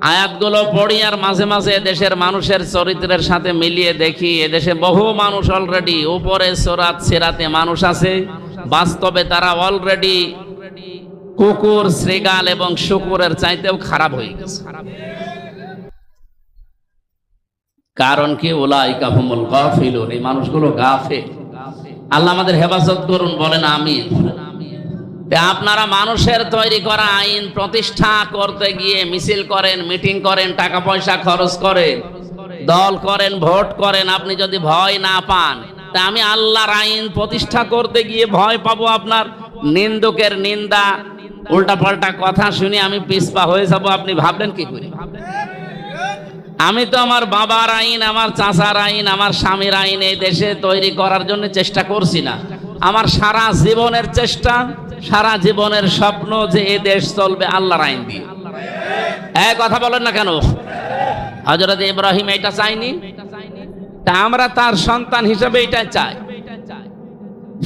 আয়াতগুলো পড়ি আর মাঝে মাঝে দেশের মানুষের চরিত্রের সাথে মিলিয়ে দেখি। এদেশে বহু মানুষ অলরেডি উপরে সোরাত সেরাতে মানুষ আছে। বাস্তবে তারা অলরেডি কুকুর শ্রীগাল এবং শুকুরের চাইতেও খারাপ হয়ে গেছে। কারণ কি? ওলাই কাহুমুল গাফিলুন। এই মানুষগুলো গাফে আল্লাহ আমাদের হেফাজত করুন, বলেন আমিন। এ আপনারা মানুষের তৈরি করা আইন প্রতিষ্ঠা করতে গিয়ে মিছিল করেন, মিটিং করেন, টাকা পয়সা খরচ করেন, দল করেন, ভোট করেন, আপনি যদি ভয় না পান, তা আমি আল্লাহর আইন প্রতিষ্ঠা করতে গিয়ে ভয় পাবো আপনার। নিন্দুকের নিন্দা, উল্টাপাল্টা কথা শুনে আমি পিসপা হয়ে যাব, আপনি ভাবলেন কি করে? আমি তো আমার বাবার আইন, আমার চাচার আইন, আমার স্বামীর আইন এই দেশে তৈরি করার জন্য চেষ্টা করছি না। আমার সারা জীবনের চেষ্টা সারা জীবনের স্বপ্ন যে এ দেশ চলবে, আল্লাহর আইন দিয়ে। এক কথা বলেন না কেন? হজরত ইব্রাহিম এটা চাইনি তা আমরা তার সন্তান হিসেবে এটা চাই।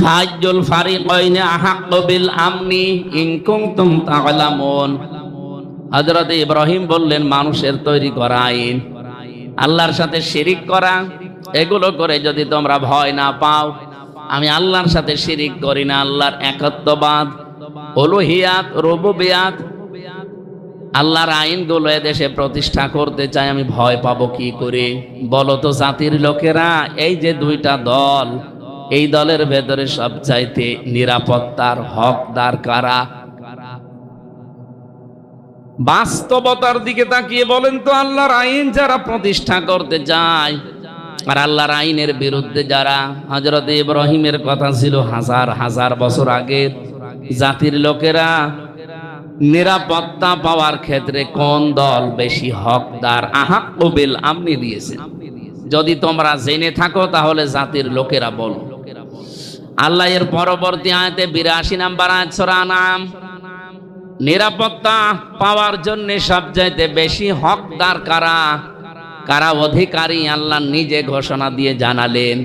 ফাজ্জুল ফারিকাইনে আহাক্কু বিল আমনি ইন কুনতুম তা'লামুন। হযরত ইব্রাহিম বললেন, মানুষের তৈরি করা আইন, আল্লাহর সাথে শিরিক করা, এগুলো করে যদি তোমরা ভয় না পাও আমি আল্লাহর সাথে শিরিক করি না, আল্লাহর একত্ববাদ, উলুহিয়াত, রুবুবিয়াত। আল্লাহর আইন আইনগুলো এদেশে প্রতিষ্ঠা করতে চাই, আমি ভয় পাবো কি করে? বলো তো জাতির লোকেরা, এই যে দুইটা দল, এই দলের ভেতরে সবচাইতে নিরাপত্তার হকদার কারা? বাস্তবতার দিকে তাকিয়ে বলেন তো, আল্লাহর আইন যারা প্রতিষ্ঠা করতে চায় আর আল্লাহর আইনের বিরুদ্ধে যারা হজরত ইব্রাহিমের কথা ছিল হাজার হাজার বছর আগের জাতির লোকেরা নিরাপত্তা পাওয়ার ক্ষেত্রে কোন দল বেশি হকদার? আহাক কবিল আপনি দিয়েছেন। যদি তোমরা জেনে থাকো তাহলে জাতির লোকেরা বলো। আল্লাহ এর পরবর্তী আয়তে বিরাশি নাম্বার আয়াত সূরা নাম নিরাপত্তা পাওয়ার জন্য সবচাইতে বেশি হকদার কারা? কারা অধিকারী? আল্লাহ নিজে ঘোষণা দিয়ে জানালেন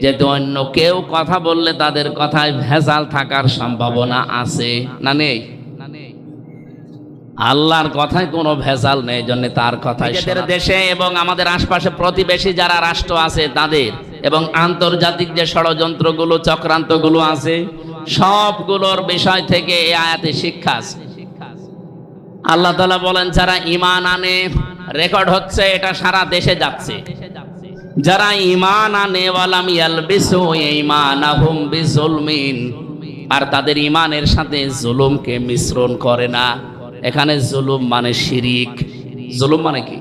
যেহেতু অন্য কেউ কথা বললে তাদের কথায় ভেজাল থাকার সম্ভাবনা আছে না নেই? আল্লাহর কথায় কোনো ভেজাল নেই জন্য তার কথায় দেশে এবং আমাদের আশপাশে প্রতিবেশী যারা রাষ্ট্র আছে তাদের এবং আন্তর্জাতিক যে ষড়যন্ত্রগুলো চক্রান্তগুলো আছে সবগুলোর বিষয় থেকে এই আয়াতে শিক্ষা আছে। আল্লাহ তালা বলেন যারা ইমান আনে রেকর্ড হচ্ছে, এটা সারা দেশে যাচ্ছে। যারা ইমান আনে আর তাদের ইমানের সাথে জুলুমকে মিশ্রণ করে না। এখানে জুলুম মানে শিরিক। জুলুম মানে কি?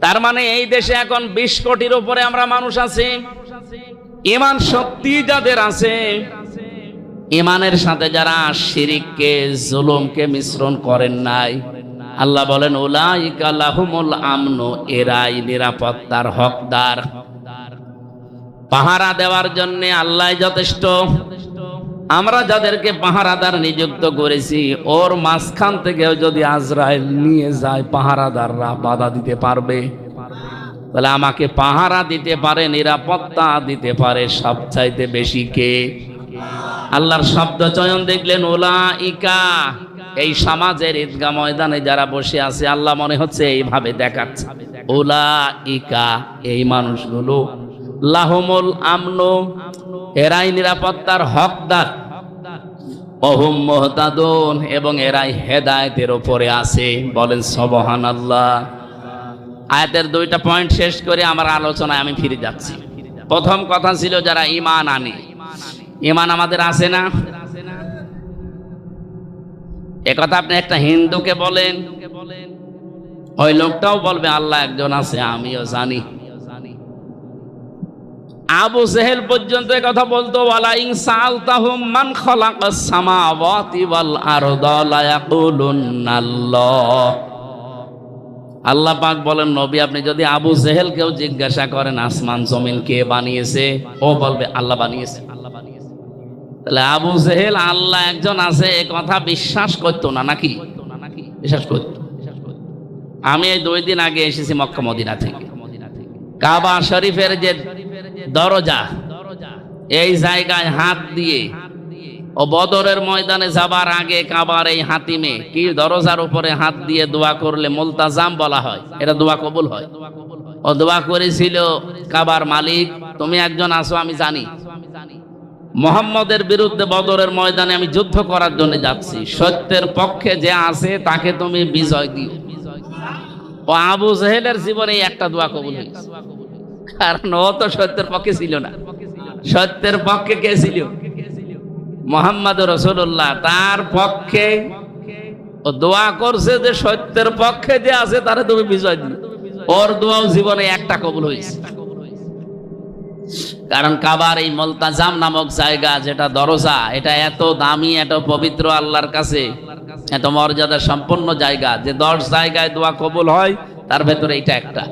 তার মানে এই দেশে এখন বিশ কোটির উপরে আমরা মানুষ আছি। ইমান সত্যি যাদের আছে ইমানের সাথে যারা শিরিককে, জুলুমকে মিশ্রণ করেন নাই আল্লাহ বলেন, উলাইকা লাহুমুল আমনু এরাই নিরাপত্তার হকদার। পাহারা দেওয়ার জন্য আল্লাহ যথেষ্ট। আমরা যাদেরকে পাহারাদার নিযুক্ত করেছি, ওর মাঝখান থেকেও যদি আজরাইল নিয়ে যায় পাহারাদাররা বাধা দিতে পারবে। তাহলে আমাকে পাহারা দিতে পারে, নিরাপত্তা দিতে পারে সবচাইতে বেশি কে? আল্লাহর শব্দ চয়ন দেখলেন ওলা ইকা এই সমাজের ঈদগা ময়দানে যারা বসে আছে, আল্লাহ মনে হচ্ছে এইভাবে দেখাচ্ছে। ওলা ইকা এই মানুষগুলো লাহমুল আমনো, এরাই নিরাপত্তার হকদার। অহুম মোহতাদুন এবং এরাই হেদায়েতের ওপরে আছে। বলেন সবহান আল্লাহ আয়াতের দুইটা পয়েন্ট শেষ করে আমার আলোচনায় আমি ফিরে যাচ্ছি। প্রথম কথা ছিল, যারা ইমান আনে। ইমান আমাদের আছে না? একথা আপনি একটা হিন্দুকে বলেন, ওই লোকটাও বলবে, আল্লাহ একজন আছে, আমিও জানি। আবু জেহেল পর্যন্ত কথা বলতো আল্লাহ পাক বলেন, নবী, আপনি যদি আবু জেহেল কেউ জিজ্ঞাসা করেন, আসমান, জমিন কে বানিয়েছে? ও বলবে, আল্লাহ বানিয়েছে। তাহলে আবু জেহেল, আল্লাহ একজন আছে, এ কথা বিশ্বাস করতো না, নাকি? বিশ্বাস করতো। আমি এই দুই দিন আগে এসেছি মক্কা মদিনা থেকে। কাবা শরীফের যে দরজা, এই জায়গায় হাত দিয়ে ও বদরের ময়দানে যাবার আগে কাবার এই হাতিমে কি দরজার উপরে হাত দিয়ে দোয়া করলে মুলতাজাম বলা হয়? এটা দোয়া কবুল হয়? ও দোয়া করেছিল, কাবার মালিক, তুমি একজন আসো আমি জানি। মোহাম্মদের বিরুদ্ধে বদরের ময়দানে আমি যুদ্ধ করার জন্য যাচ্ছি। সত্যের পক্ষে যে আছে, তাকে তুমি বিজয় দিও। ও আবু জেহেলের জীবনে একটা দোয়া কবুল হয়েছে। কারণ ও তো সত্যের পক্ষে ছিল না। সত্যের পক্ষে কে ছিল? মোহাম্মদ রসুল্লাহ তার পক্ষে ও দোয়া করছে যে সত্যের পক্ষে যে আছে, তারে তুমি বিজয় দিও। ওর দোয়াও জীবনে একটা কবুল হয়েছে। কারণ কাবার এই মলতাজাম নামক জায়গা, যেটা দরজা, এটা এত দামি, এত পবিত্র আল্লাহর কাছে, এত মর্যাদা সম্পন্ন জায়গা, যে দশ জায়গায় দোয়া কবুল হয়, তার ভেতরে এটা একটা।